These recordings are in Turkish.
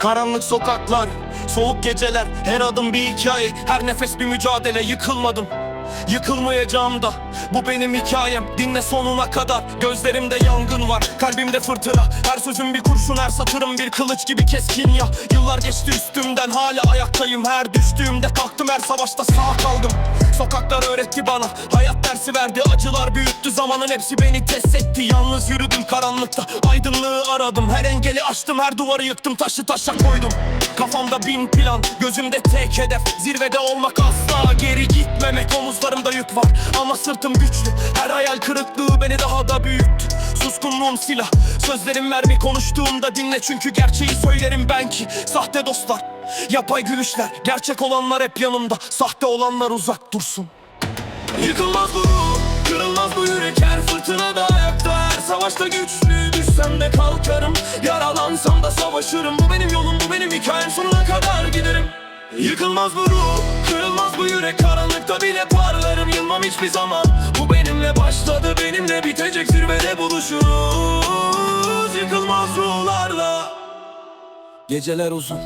Karanlık sokaklar, soğuk geceler Her adım bir hikaye, her nefes bir mücadele Yıkılmadım, yıkılmayacağım da Bu benim hikayem, dinle sonuna kadar Gözlerimde yangın var, kalbimde fırtına Her sözüm bir kurşun, her satırım bir kılıç gibi keskin ya Yıllar geçti üstümden, hala ayaktayım. Her düştüğümde kalktım, her savaşta sağ kaldım Sokaklar öğretti bana, hayat dersi verdi Acılar büyüttü, zamanın hepsi beni test etti Yalnız yürüdüm karanlıkta, aydınlığı aradım. Her engeli aştım, her duvarı yıktım, taşı taşa koydum. Kafamda bin plan, gözümde tek hedef. Zirvede olmak asla, geri gitmemek. Omuzlarımda yük var ama sırtım güçlü. Her hayal kırıklığı beni daha da büyüttü. Suskunluğum silah, sözlerim mermi. Konuştuğumda dinle çünkü gerçeği söylerim ben ki. Sahte dostlar, yapay gülüşler. Gerçek olanlar hep yanımda, sahte olanlar uzak dursun Yıkılmaz bu ruh, kırılmaz bu yürek. Her fırtınada ayakta, her savaşta güçlü Düşsem de kalkarım, yaralansam da savaşırım. Bu benim yolum, bu benim hikayem. Sonuna kadar giderim. Yıkılmaz bu ruh, kırılmaz bu yürek. Karanlıkta bile parlarım, yılmam hiçbir zaman. Bu benimle başladı, benimle bitecek Zirvede buluşuruz Geceler uzun,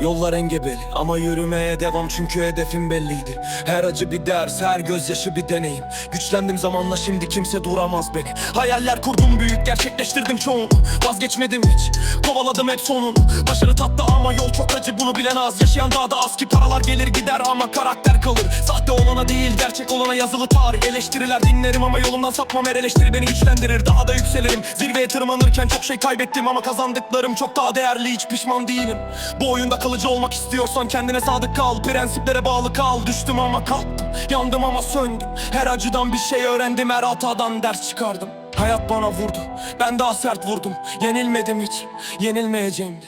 yollar engebeli. Ama yürümeye devam çünkü hedefim belliydi. Her acı bir ders, her gözyaşı bir deneyim. Güçlendim zamanla şimdi kimse duramaz beni Hayaller kurdum büyük, gerçekleştirdim çoğunu. Vazgeçmedim hiç, kovaladım hep sonunu. Başarı tatlı ama yol çok acı bunu bilen az. Yaşayan daha da az ki paralar gelir gider ama karakter kalır. Sahte olana değil, gerçek olana yazılı tarih. Eleştiriler dinlerim ama yolumdan sapmam. Her eleştiri beni güçlendirir, daha da yükselirim. Zirveye tırmanırken çok şey kaybettim ama kazandıklarım çok daha değerli. Hiç pişman değilim. Bu oyunda kalıcı olmak istiyorsan kendine sadık kal. Prensiplere bağlı kal. Düştüm ama kalktım Yandım ama söndüm. Her acıdan bir şey öğrendim. Her hatadan ders çıkardım. Hayat bana vurdu. Ben daha sert vurdum. Yenilmedim hiç. Yenilmeyeceğim de.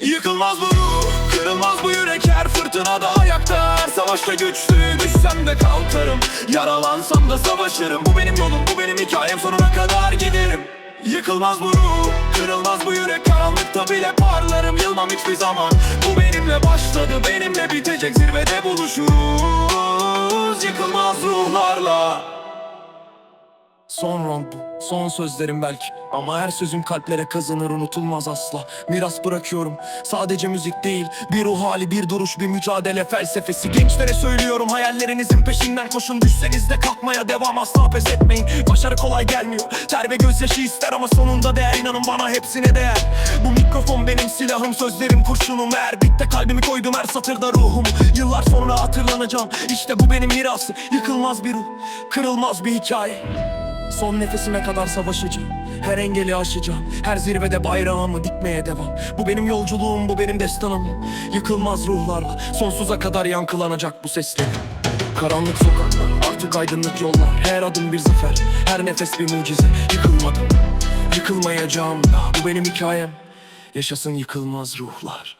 Yıkılmaz bu ruh, kırılmaz bu yürek. Her fırtınada ayakta, her savaşta güçlü Düşsem de kalkarım, yaralansam da savaşırım. Bu benim yolum, bu benim hikayem. Sonuna kadar giderim. Yıkılmaz bu ruh, kırılmaz bu yürek Karanlıkta bile parlarım, yılmam hiçbir zaman. Bu benimle başladı, benimle bitecek Zirvede buluşuruz. Yıkılmaz ruhlarla. Son round son sözlerim belki Ama her sözüm kalplere kazınır unutulmaz asla. Miras bırakıyorum, sadece müzik değil. Bir ruh hali, bir duruş, bir mücadele felsefesi. Gençlere söylüyorum hayallerinizin peşinden koşun. Düşseniz de kalkmaya devam asla pes etmeyin. Başarı kolay gelmiyor, ter ve gözyaşı ister Ama sonunda değer. İnanın bana hepsine değer. Bu mikrofon benim silahım, sözlerim kurşunum. Her bitte kalbimi koydum her satırda ruhum. Yıllar sonra hatırlanacağım, işte bu benim mirası Yıkılmaz bir ruh, kırılmaz bir hikaye. Son nefesime kadar savaşacağım Her engeli aşacağım. Her zirvede bayrağımı dikmeye devam. Bu benim yolculuğum bu benim destanım. Yıkılmaz ruhlarla Sonsuza kadar yankılanacak bu sesler. Karanlık sokaklar artık aydınlık yollar. Her adım bir zafer Her nefes bir mucize. Yıkılmadım Yıkılmayacağım Bu benim hikayem. Yaşasın yıkılmaz ruhlar